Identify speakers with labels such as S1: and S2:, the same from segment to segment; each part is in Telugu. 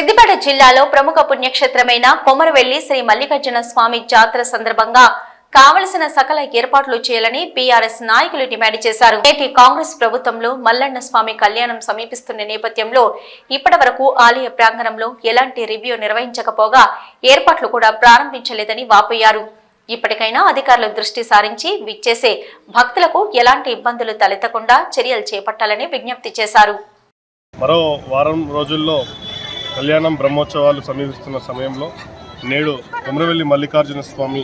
S1: సిద్దిపేట జిల్లాలో ప్రముఖ పుణ్యక్షేత్రమైన కొమరవెల్లి శ్రీ మల్లికార్జున స్వామి జాతర సందర్భంగా కావలసిన సకల ఏర్పాట్లు చేయాలని పీఆర్ఎస్ నాయకులు డిమాండ్ చేశారు. నేటి కాంగ్రెస్ ప్రభుత్వంలో మల్లన్న స్వామి కళ్యాణం సమీపిస్తున్న నేపథ్యంలో ఇప్పటి వరకు ఆలయ ప్రాంగణంలో ఎలాంటి రివ్యూ నిర్వహించకపోగా ఏర్పాట్లు కూడా ప్రారంభించలేదని వాపోయారు. ఇప్పటికైనా అధికారులు దృష్టి సారించి విచ్చేసే భక్తులకు ఎలాంటి ఇబ్బందులు తలెత్తకుండా చర్యలు చేపట్టాలని విజ్ఞప్తి చేశారు.
S2: మరో వారం రోజుల్లో కళ్యాణం బ్రహ్మోత్సవాలు సమీపిస్తున్న సమయంలో నేడు కుమరవెల్లి మల్లికార్జున స్వామి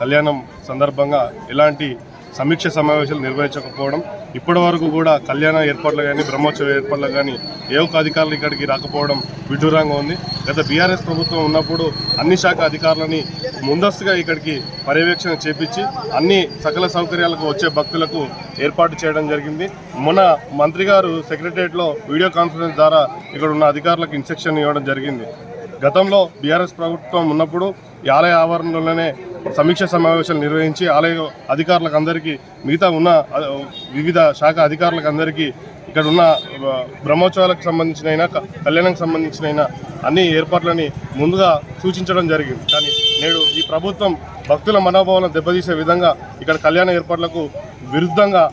S2: కళ్యాణం సందర్భంగా ఎలాంటి సమీక్ష సమావేశాలు నిర్వహించకపోవడం ఇప్పటి వరకు కూడా కళ్యాణ ఏర్పాట్లు కానీ బ్రహ్మోత్సవ ఏర్పాట్లు కానీ ఏ ఒక్క అధికారులు ఇక్కడికి రాకపోవడం విడ్డూరంగా ఉంది. గత బీఆర్ఎస్ ప్రభుత్వం ఉన్నప్పుడు అన్ని శాఖ అధికారులని ముందస్తుగా ఇక్కడికి పర్యవేక్షణ చేపించి అన్ని సకల సౌకర్యాలకు వచ్చే భక్తులకు ఏర్పాటు చేయడం జరిగింది. మొన్న మంత్రి గారు సెక్రటరియట్లో వీడియో కాన్ఫరెన్స్ ద్వారా ఇక్కడ ఉన్న అధికారులకు ఇన్స్ట్రక్షన్ ఇవ్వడం జరిగింది. గతంలో బీఆర్ఎస్ ప్రభుత్వం ఉన్నప్పుడు ఈ ఆలయ ఆవరణలోనే సమీక్ష సమావేశాలు నిర్వహించి ఆలయ అధికారులకు అందరికీ మిగతా ఉన్న వివిధ శాఖ అధికారులకు అందరికీ ఇక్కడ ఉన్న బ్రహ్మోత్సవాలకు సంబంధించిన అయినా కళ్యాణానికి సంబంధించిన అయినా అన్ని ఏర్పాట్లని ముందుగా సూచించడం జరిగింది. కానీ నేడు ఈ ప్రభుత్వం భక్తుల మనోభావాలను దెబ్బతీసే విధంగా ఇక్కడ కళ్యాణ ఏర్పాట్లకు విరుద్ధంగా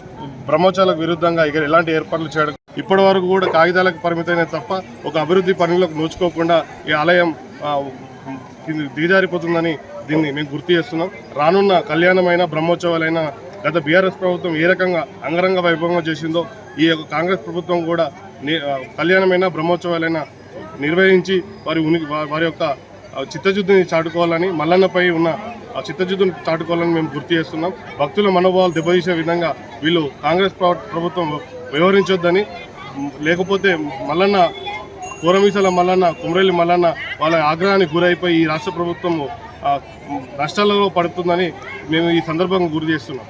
S2: బ్రహ్మోత్సవాలకు విరుద్ధంగా ఇక్కడ ఎలాంటి ఏర్పాట్లు చేయడం ఇప్పటి వరకు కూడా కాగితాలకు పరిమితమైన తప్ప ఒక అభివృద్ధి పనులకు నోచుకోకుండా ఈ ఆలయం ఇది దిగజారిపోతుందని దీన్ని మేము గుర్తు చేస్తున్నాం. రానున్న కళ్యాణమైన బ్రహ్మోత్సవాలైన గత బీఆర్ఎస్ ప్రభుత్వం ఏ రకంగా అంగరంగ వైభవంగా చేసిందో ఈ యొక్క కాంగ్రెస్ ప్రభుత్వం కూడా కళ్యాణమైన బ్రహ్మోత్సవాలైన నిర్వహించి వారి ఉనికి వారి యొక్క చిత్తశుద్ధిని చాటుకోవాలని మల్లన్నపై ఉన్న చిత్తశుద్ధిని చాటుకోవాలని మేము గుర్తు చేస్తున్నాం. భక్తుల మనోభావాలు దెబ్బతీసే విధంగా వీళ్ళు కాంగ్రెస్ ప్ర- ప్రభుత్వం వ్యవహరించొద్దని లేకపోతే మల్లన్న కూరమీసల మల్లన్న కుమ్రేలి మల్లన్న వాళ్ళ ఆగ్రహానికి గురైపోయి ఈ రాష్ట్ర ప్రభుత్వం నష్టాలలో పడుతుందని మేము ఈ సందర్భంగా గురి చేస్తున్నాం.